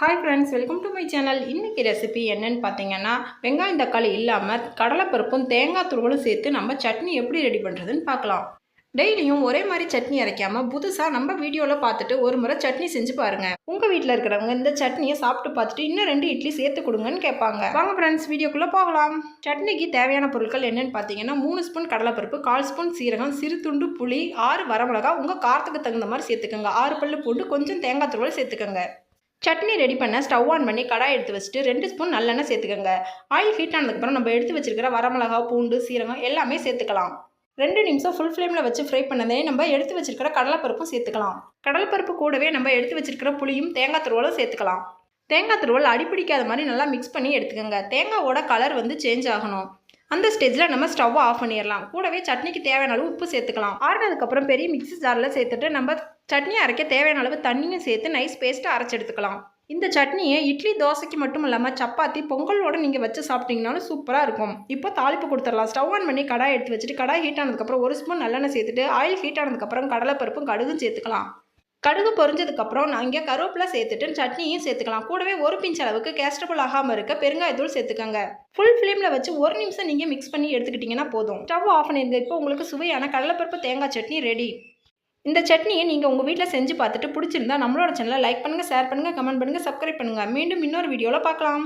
Hi friends welcome to my channel இன்றைக்கி recipe என்னன்னு பார்த்தீங்கன்னா வெங்காயம் தக்காளி இல்லாமல் கடலைப்பருப்பும் தேங்காய் துருவலும் சேர்த்து நம்ம சட்னி எப்படி ரெடி பண்ணுறதுன்னு பார்க்கலாம். டெய்லியும் ஒரே மாதிரி சட்னி அரைக்காமல் புதுசாக நம்ம வீடியோவில் பார்த்துட்டு ஒரு முறை சட்னி செஞ்சு பாருங்கள் உங்கள் வீட்டில் இருக்கிறவங்க இந்த சட்னியை சாப்பிட்டு பார்த்துட்டு இன்னும் ரெண்டு இட்லி சேர்த்து கொடுங்கன்னு கேட்பாங்க. வாங்க ஃப்ரெண்ட்ஸ் வீடியோக்குள்ளே போகலாம். சட்னிக்கு தேவையான பொருட்கள் என்னென்னு பார்த்தீங்கன்னா மூணு ஸ்பூன் கடலைப்பருப்பு கால் ஸ்பூன் சீரகம் சிறு துண்டு புளி ஆறு வரமிளகா உங்கள் காரத்துக்கு தகுந்த மாதிரி சேர்த்துக்கோங்க. ஆறு பல்லு பூண்டு கொஞ்சம் தேங்காய் துருவல் சேர்த்துக்கோங்க. சட்னி ரெடி பண்ண ஸ்டவ் ஆன் பண்ணி கடாய் எடுத்து வச்சுட்டு ரெண்டு ஸ்பூன் நல்லெண்ணெய் சேர்த்துக்கோங்க. ஆயில் ஹீட் ஆனதுக்கப்புறம் நம்ம எடுத்து வச்சிருக்கிற வரமிளகா பூண்டு சீரகம் எல்லாமே சேர்த்துக்கலாம். ரெண்டு நிமிஷம் ஃபுல் ஃப்ளேமில் வச்சு ஃப்ரை பண்ணதே நம்ம எடுத்து வச்சிருக்கிற கடலைப்பருப்பும் சேர்த்துக்கலாம். கடலைப்பருப்பு கூடவே நம்ம எடுத்து வச்சிருக்கிற புளியும் தேங்காய் துருவலும் சேர்த்துக்கலாம். தேங்காய் துருவல் அடிப்பிடிக்காத மாதிரி நல்லா மிக்ஸ் பண்ணி எடுத்துக்கோங்க. தேங்காவோட கலர் வந்து சேஞ்ச் ஆகணும். அந்த ஸ்டேஜில் நம்ம ஸ்டவ்வை ஆஃப் பண்ணிடலாம். கூடவே சட்னிக்கு தேவையான அளவு உப்பு சேர்த்துக்கலாம். ஆறுனதுக்கப்புறம் பெரிய மிக்ஸி ஜாரில் சேர்த்துட்டு நம்ம சட்னி அரைக்க தேவையான அளவு தண்ணியும் சேர்த்து நைஸ் பேஸ்ட்டு அரைச்சி எடுத்துக்கலாம் இந்த சட்னியை இட்லி தோசைக்கு மட்டும் இல்லாமல் சப்பாத்தி பொங்கலோடு நீங்கள் வச்சு சாப்பிட்டீங்கனாலும் சூப்பராக இருக்கும். இப்போ தாளிப்பு கொடுத்துடலாம். ஸ்டவ் ஆன் பண்ணி கடாய் எடுத்து வச்சுட்டு கடாய் ஹீட் ஆனதுக்கப்புறம் ஒரு ஸ்பூன் நல்லெண்ணெய் சேர்த்துட்டு ஆயில் ஹீட் ஆனதுக்கப்புறம் கடலைப்பருப்பும் கடுகும் சேர்த்துக்கலாம். கடுகு பொரிஞ்சதுக்கப்புறம் நான் இங்கே கருவேப்பிலை சேர்த்துட்டு சட்னியும் சேர்த்துக்கலாம். கூடவே ஒரு பிஞ்ச் அளவுக்கு கேஸ்டபுள் ஆகாமல் இருக்க பெருங்காயத்தூள் சேர்த்துக்கோங்க. ஃபுல் ஃப்ளேமில் வச்சு ஒரு நிமிஷம் நீங்கள் மிக்ஸ் பண்ணி எடுத்துக்கிட்டிங்கன்னா போதும். ஸ்டவ் ஆஃப் பண்ணிருங்க. இப்போ உங்களுக்கு சுவையான கடலைப்பருப்பு தேங்காய் சட்னி ரெடி இந்த சட்னியை நீங்கள் உங்கள் வீட்டில் செஞ்சு பார்த்துட்டு பிடிச்சிருந்தா நம்மளோட சேனலை லைக் பண்ணுங்கள் ஷேர் பண்ணுங்கள் கமெண்ட் பண்ணுங்கள் சப்ஸ்கிரைப் பண்ணுங்கள் மீண்டும் இன்னொரு வீடியோவில் பார்க்கலாம்.